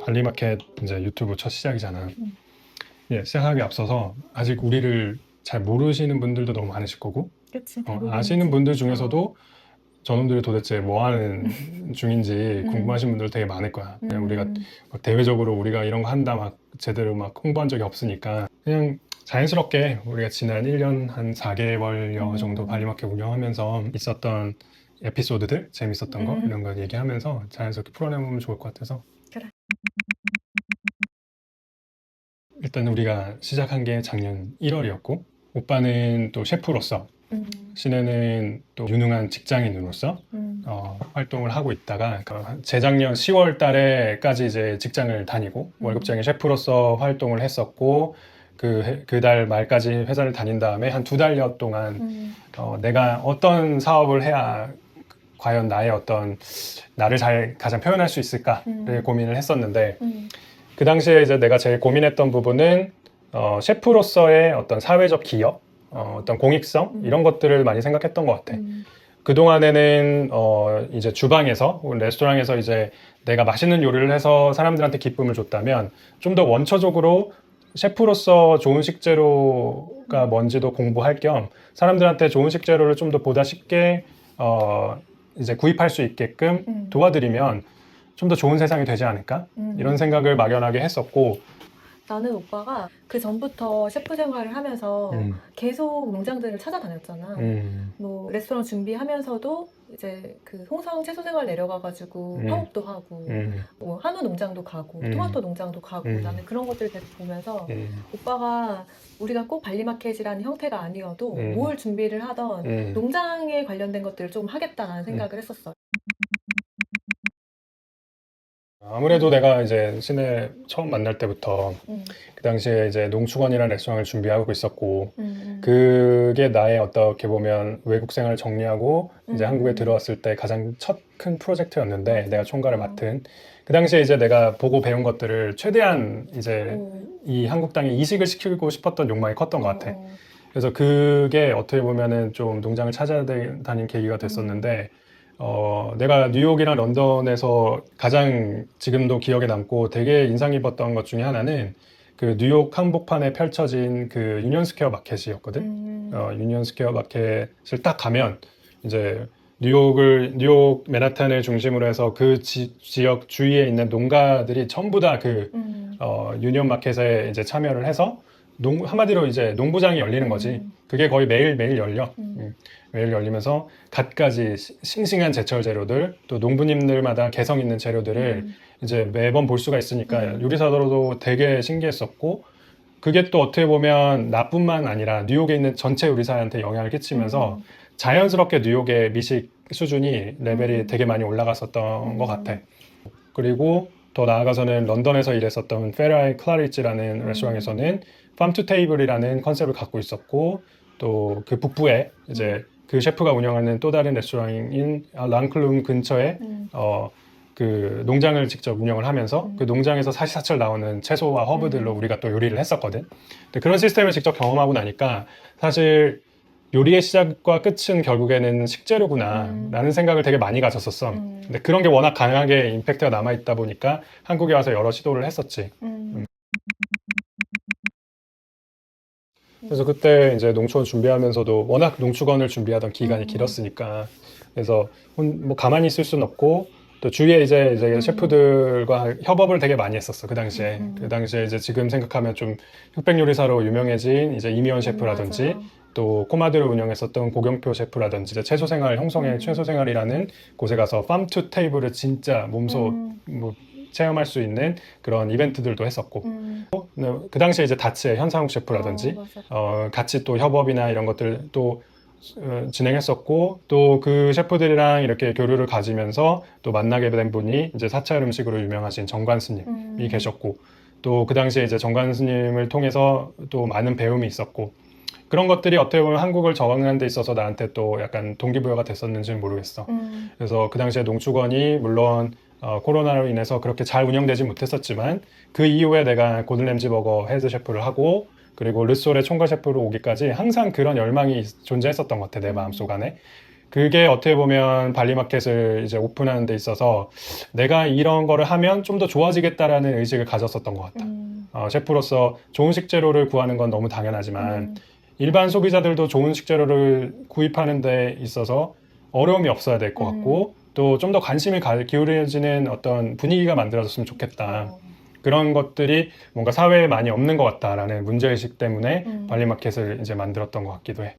발리마켓 이제 유튜브 첫 시작이잖아. 음. 예, 시작하기 앞서서 아직 우리를 잘 모르시는 분들도 너무 많으실 거고 그치, 어, 대부분 아시는 분들 중에서도 저놈들이 도대체 뭐 하는 중인지 음. 궁금하신 분들 되게 많을 거야. 그냥 음, 우리가 막 대외적으로 우리가 이런 거 한다 막 제대로 막 홍보한 적이 없으니까 그냥 자연스럽게 우리가 지난 1년 한 4개월여 음. 정도 발리마켓 운영하면서 있었던 에피소드들 재밌었던 거 음. 이런 거 얘기하면서 자연스럽게 풀어내보면 좋을 것 같아서 일단 우리가 시작한 게 작년 1월이었고 오빠는 또 셰프로서 음, 신혜는 또 유능한 직장인으로서 음, 어, 활동을 하고 있다가 그러니까 재작년 10월 달에까지 이제 직장을 다니고 음. 월급쟁이 셰프로서 활동을 했었고 그 그 달 말까지 회사를 다닌 다음에 한 두 달여 동안 음, 어, 내가 어떤 사업을 해야 과연 나의 어떤 나를 잘 가장 표현할 수 있을까를 음. 고민을 했었는데 음, 그 당시에 이제 내가 제일 고민했던 부분은 어, 셰프로서의 어떤 사회적 기여, 어, 어떤 공익성 음. 이런 것들을 많이 생각했던 것 같아. 음, 그 동안에는 어, 이제 주방에서 레스토랑에서 이제 내가 맛있는 요리를 해서 사람들한테 기쁨을 줬다면 좀 더 원초적으로 셰프로서 좋은 식재료가 뭔지도 공부할 겸 사람들한테 좋은 식재료를 좀 더 보다 쉽게 어, 이제 구입할 수 있게끔 음. 도와드리면 좀 더 좋은 세상이 되지 않을까 음. 이런 생각을 막연하게 했었고 나는 오빠가 그 전부터 셰프 생활을 하면서 음, 계속 농장들을 찾아다녔잖아. 음, 뭐 레스토랑 준비하면서도 이제 그 홍성 채소 생활 내려가가지고 음. 파업도 하고 음, 뭐 한우 농장도 가고 음. 토마토 농장도 가고 음. 나는 그런 것들을 계속 보면서 음, 오빠가 우리가 꼭 발리마켓이라는 형태가 아니어도 음. 뭘 준비를 하던 음. 농장에 관련된 것들을 좀 하겠다는 생각을 했었어. 아무래도 내가 이제 신혜 처음 만날 때부터 음, 그 당시에 이제 농축원이라는 레스토랑을 준비하고 있었고 음, 그게 나의 어떻게 보면 외국 생활을 정리하고 이제 음. 한국에 들어왔을 때 가장 첫 큰 프로젝트였는데. 내가 총괄을 어. 맡은 그 당시에 이제 내가 보고 배운 것들을 최대한 이제 어, 이 한국 땅에 이식을 시키고 싶었던 욕망이 컸던 것 같아. 어, 그래서 그게 어떻게 보면은 좀 농장을 찾아다니는 계기가 됐었는데, 어, 내가 뉴욕이랑 런던에서 가장 지금도 기억에 남고 되게 인상 깊었던 것 중에 하나는 그 뉴욕 한복판에 펼쳐진 그 유니언 스퀘어 마켓이었거든. 음, 어, 유니언 스퀘어 마켓을 딱 가면 이제 뉴욕을 뉴욕 맨하탄을 중심으로 해서 그 지, 지역 주위에 있는 농가들이 전부 다그 음, 어, 유니언 마켓에 이제 참여를 해서 농, 한마디로 이제 농부장이 열리는 거지. 음. 그게 거의 매일 매일 열려. 음. 음, 매일 열리면서 갖가지 시- 싱싱한 제철 재료들, 또 농부님들마다 개성 있는 재료들을 음, 이제 매번 볼 수가 있으니까 음. 요리사로도 되게 신기했었고, 그게 또 어떻게 보면 나뿐만 아니라 뉴욕에 있는 전체 요리사한테 영향을 끼치면서 음, 자연스럽게 뉴욕의 미식 수준이 레벨이 음. 되게 많이 올라갔었던 음. 것 같아. 그리고 더 나아가서는 런던에서 일했었던 페라이 클라리츠라는 음. 레스토랑에서는 팜 투 테이블이라는 컨셉을 갖고 있었고 또 그 북부에 이제 그 셰프가 운영하는 또 다른 레스토랑인 랑클룸 근처에 음, 어그 농장을 직접 운영을 하면서 음. 그 농장에서 사시사철 나오는 채소와 허브들로 음. 우리가 또 요리를 했었거든. 근데 그런 시스템을 직접 경험하고 나니까 사실 요리의 시작과 끝은 결국에는 식재료구나라는 음. 생각을 되게 많이 가졌었어. 음. 근데 그런 게 워낙 강하게 임팩트가 남아 있다 보니까 한국에 와서 여러 시도를 했었지. 음, 그래서 그때 이제 농촌 준비하면서도 워낙 농축원을 준비하던 기간이 음. 길었으니까 그래서 혼- 뭐 가만히 있을 수는 없고 또 주위에 이제 이제 음. 셰프들과 협업을 되게 많이 했었어 그 당시에 음. 그 당시에 이제 지금 생각하면 좀 흑백 요리사로 유명해진 이제 이미원 셰프라든지 맞아. 또 코마드를 운영했었던 고경표 셰프라든지 이제 채소 생활 형성의 음. 채소 생활이라는 곳에 가서 팜투 테이블을 진짜 몸소 음, 뭐 체험할 수 있는 그런 이벤트들도 했었고 음, 네, 그 당시에 이제 다츠의 현상욱 셰프라든지 어. 어, 같이 또 협업이나 이런 것들 또 어, 진행했었고 또 그 셰프들이랑 이렇게 교류를 가지면서 또 만나게 된 분이 이제 사찰 음식으로 유명하신 정관 스님이 음, 계셨고 또 그 당시에 이제 정관 스님을 통해서 또 많은 배움이 있었고 그런 것들이 어떻게 보면 한국을 적응하는 데 있어서 나한테 또 약간 동기부여가 됐었는지는 모르겠어. 음, 그래서 그 당시에 농축원이 물론 어, 코로나로 인해서 그렇게 잘 운영되지 못했었지만 그 이후에 내가 고든 램지 버거 헤드 셰프를 하고 그리고 르솔의 총괄 셰프로 오기까지 항상 그런 열망이 존재했었던 것 같아 내 마음속 안에 그게 어떻게 보면 발리마켓을 이제 오픈하는 데 있어서 내가 이런 거를 하면 좀 더 좋아지겠다라는 의식을 가졌었던 것 같다. 음, 어, 셰프로서 좋은 식재료를 구하는 건 너무 당연하지만 음, 일반 소비자들도 좋은 식재료를 구입하는 데 있어서 어려움이 없어야 될것 음. 같고 또 좀 더 관심이 가- 기울여지는 어떤 분위기가 만들어졌으면 좋겠다. 어, 그런 것들이 뭔가 사회에 많이 없는 것 같다라는 문제의식 때문에 음. 발리마켓을 이제 만들었던 것 같기도 해.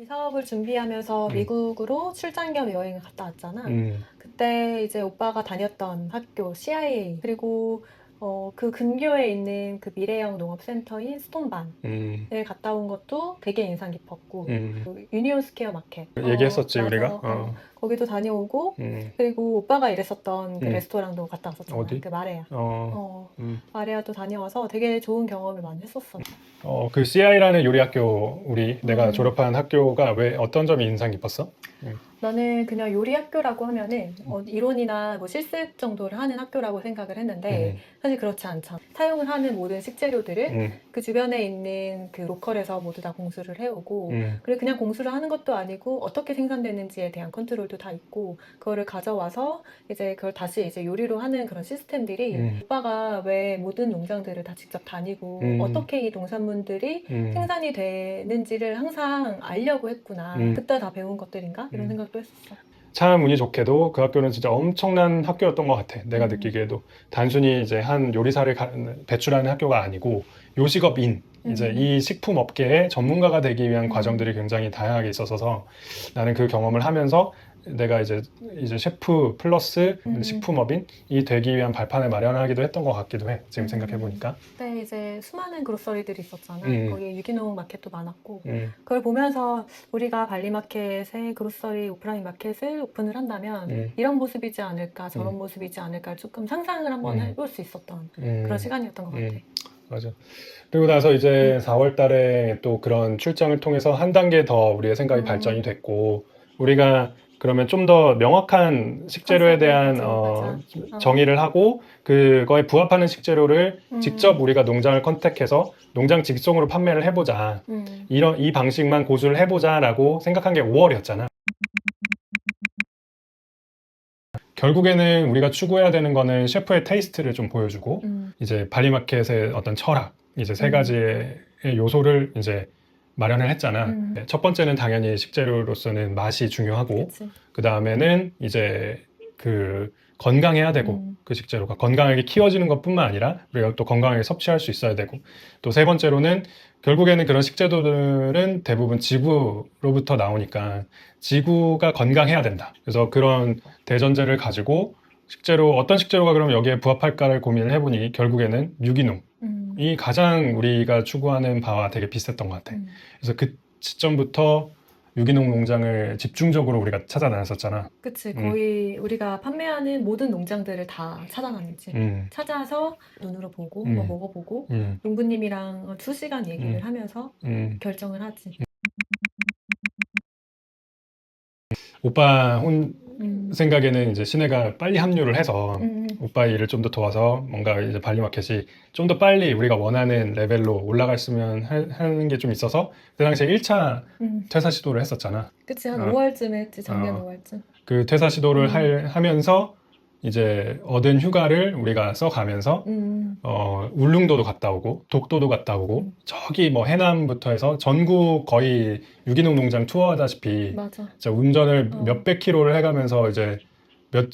이 사업을 준비하면서 음. 미국으로 출장 겸 여행을 갔다 왔잖아. 음, 그때 이제 오빠가 다녔던 학교 CIA 그리고 어, 그 근교에 있는 그 미래형 농업센터인 스톤반을 음, 갔다 온 것도 되게 인상 깊었고 음. 그 유니온 스퀘어 마켓 얘기했었지 어. 우리가. 어, 어, 거기도 다녀오고 음, 그리고 오빠가 일했었던 그 음. 레스토랑도 갔다 왔었잖아. 어디? 그 마레아. 어, 어, 음. 마레아도 다녀와서 되게 좋은 경험을 많이 했었어. 어, 그 CI라는 요리 학교 우리 내가 음. 졸업한 학교가 왜 어떤 점이 인상 깊었어? 나는 그냥 요리 학교라고 하면은 어, 이론이나 뭐 실습 정도를 하는 학교라고 생각을 했는데 사실 그렇지 않잖아. 사용을 하는 모든 식재료들을 음, 그 주변에 있는 그 로컬에서 모두 다 공수를 해오고 음, 그리고 그냥 공수를 하는 것도 아니고 어떻게 생산되는지에 대한 컨트롤도 다 있고 그거를 가져와서 이제 그걸 다시 이제 요리로 하는 그런 시스템들이 음. 오빠가 왜 모든 농장들을 다 직접 다니고 음. 어떻게 이 농산물들이 음. 생산이 되는지를 항상 알려고 했구나. 음. 그때 다 배운 것들인가? 이런 음. 생각도 했었어. 참 운이 좋게도 그 학교는 진짜 엄청난 학교였던 것 같아. 내가 음. 느끼기에도 단순히 이제 한 요리사를 가- 배출하는 학교가 아니고 요식업인 이제 음. 이 식품 업계의 전문가가 되기 위한 음. 과정들이 굉장히 다양하게 있어서 나는 그 경험을 하면서 내가 이제 이제 셰프 플러스 음. 식품업인 이 되기 위한 발판을 마련하기도 했던 것 같기도 해. 지금 음. 생각해 보니까. 그때 이제 수많은 그로서리들이 있었잖아. 음. 거기 유기농 마켓도 많았고 음, 그걸 보면서 우리가 발리마켓에 그로서리 오프라인 마켓을 오픈을 한다면 음. 이런 모습이지 않을까 저런 음. 모습이지 않을까 조금 상상을 한번 음. 해볼 수 있었던 음. 그런 시간이었던 것 같아. 음. 맞아. 그리고 나서 이제 4월 달에 또 그런 출장을 통해서 한 단계 더 우리의 생각이 음. 발전이 됐고, 우리가 그러면 좀 더 명확한 식재료에 컨셉을 대한 가지고, 어. 어. 정의를 하고, 그거에 부합하는 식재료를 음. 직접 우리가 농장을 컨택해서 농장 직송으로 판매를 해보자. 음. 이런, 이 방식만 고수를 해보자라고 생각한 게 5월이었잖아. 결국에는 우리가 추구해야 되는 거는 셰프의 테이스트를 좀 보여주고, 음. 이제 발리마켓의 어떤 철학, 이제 세 음. 가지의 요소를 이제 마련을 했잖아. 음. 네, 첫 번째는 당연히 식재료로서는 맛이 중요하고. 그 다음에는 이제 그 건강해야 되고, 음. 그 식재료가 건강하게 키워지는 것뿐만 아니라 우리가 또 건강하게 섭취할 수 있어야 되고, 또 세 번째로는 결국에는 그런 식재료들은 대부분 지구로부터 나오니까 지구가 건강해야 된다. 그래서 그런 대전제를 가지고 식재료 어떤 식재료가 그럼 여기에 부합할까를 고민을 해보니 결국에는 유기농이 음. 가장 우리가 추구하는 바와 되게 비슷했던 것 같아. 음. 그래서 그 시점부터 유기농 농장을 집중적으로 우리가 찾아다녔었잖아. 그치. 음. 거의 우리가 판매하는 모든 농장들을 다 찾아다녔지. 음, 찾아서 눈으로 보고 음. 뭐 먹어보고 음, 농부님이랑 두 시간 얘기를 음. 하면서 음. 결정을 하지. 오빠 혼 음. 생각에는 이제 신혜가 빨리 합류를 해서 음. 오빠 일을 좀 더 도와서 뭔가 이제 발리마켓이 좀 더 빨리 우리가 원하는 레벨로 올라갔으면 하- 하는 게 좀 있어서 그 당시에 1차 음. 퇴사 시도를 했었잖아. 그치 한 어. 5월쯤에 했지 작년 어. 5월쯤. 그 퇴사 시도를 음. 할- 하면서 이제 얻은 휴가를 우리가 써가면서 음. 어, 울릉도도 갔다 오고 독도도 갔다 오고 음. 저기 뭐 해남부터 해서 전국 거의 유기농 농장 투어하다시피 맞아. 진짜 운전을 어. 몇백 킬로를 해가면서 이제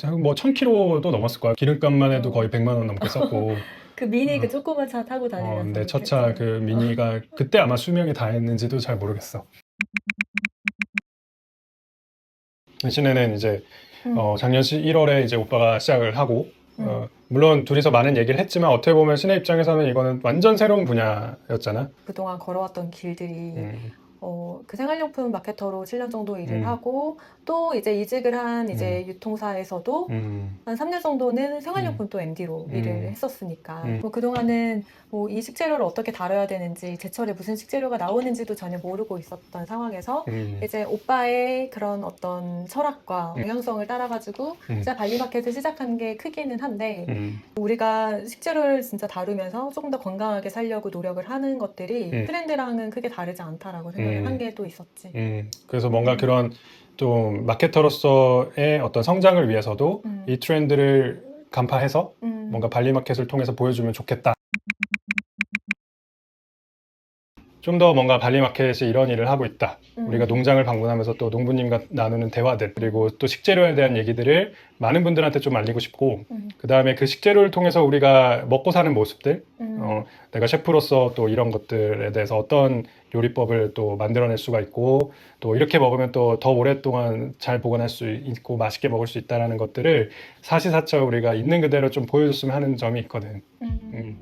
몇뭐천 킬로도 넘었을 거야. 기름값만 해도 어. 거의 100만 원 넘게 썼고. 그 미니 어. 그 조그만 차 타고 다니면서. 어, 근데 이렇게 첫차 했잖아. 그 미니가 그때 아마 수명이 다 했는지도 잘 모르겠어. 신혜는 이제 음. 어, 작년 1월에 이제 오빠가 시작을 하고 음. 어, 물론 둘이서 많은 얘기를 했지만 어떻게 보면 신혜 입장에서는 이거는 완전 새로운 분야였잖아. 그동안 걸어왔던 길들이 음, 어, 그 생활용품 마케터로 7년 정도 일을 음. 하고 또 이제 이직을 한 이제 유통사에서도 음, 한 3년 정도는 생활용품 또 MD로 음. 일을 했었으니까 음. 뭐 그동안은 뭐 이 식재료를 어떻게 다뤄야 되는지 제철에 무슨 식재료가 나오는지도 전혀 모르고 있었던 상황에서 음, 이제 오빠의 그런 어떤 철학과 음. 방향성을 따라가지고 음. 진짜 발리마켓을 시작한 게 크기는 한데 음, 우리가 식재료를 진짜 다루면서 조금 더 건강하게 살려고 노력을 하는 것들이 음. 트렌드랑은 크게 다르지 않다라고 생각을 음. 한계도 있었지. 음, 그래서 뭔가 그런 좀 마케터로서의 어떤 성장을 위해서도 음. 이 트렌드를 간파해서 음. 뭔가 발리마켓을 통해서 보여주면 좋겠다. 좀 더 뭔가 발리마켓이 이런 일을 하고 있다. 음. 우리가 농장을 방문하면서 또 농부님과 나누는 대화들 그리고 또 식재료에 대한 얘기들을 많은 분들한테 좀 알리고 싶고 음. 그 다음에 그 식재료를 통해서 우리가 먹고 사는 모습들 음. 어, 내가 셰프로서 또 이런 것들에 대해서 어떤 요리법을 또 만들어낼 수가 있고 또 이렇게 먹으면 또 더 오랫동안 잘 보관할 수 있고 맛있게 먹을 수 있다라는 것들을 사시사철 우리가 있는 그대로 좀 보여줬으면 하는 점이 있거든. 음. 음.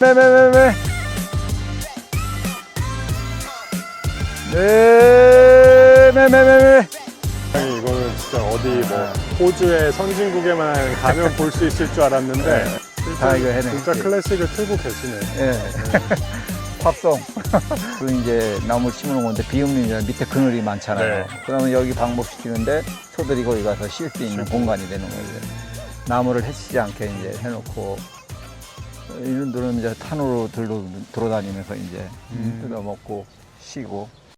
매매매매 매매매매 아니 이거는 진짜 어디 뭐 호주의 선진국에만 가면 볼 수 있을 줄 알았는데 다 이거 해냈지. 진짜 클래식을 틀고 계시네. 예. 팝송. 그 이제 나무 심는 건데 비음리면 밑에 그늘이 많잖아요. 네. 그러면 여기 방목시키는데 소들이 거기 가서 쉴 수 있는 공간이 되는 거예요. 나무를 해치지 않게 이제 해놓고 이런 들은 이제 탄으로 들러, 돌아다니면서 이제 음. 뜯어먹고 쉬고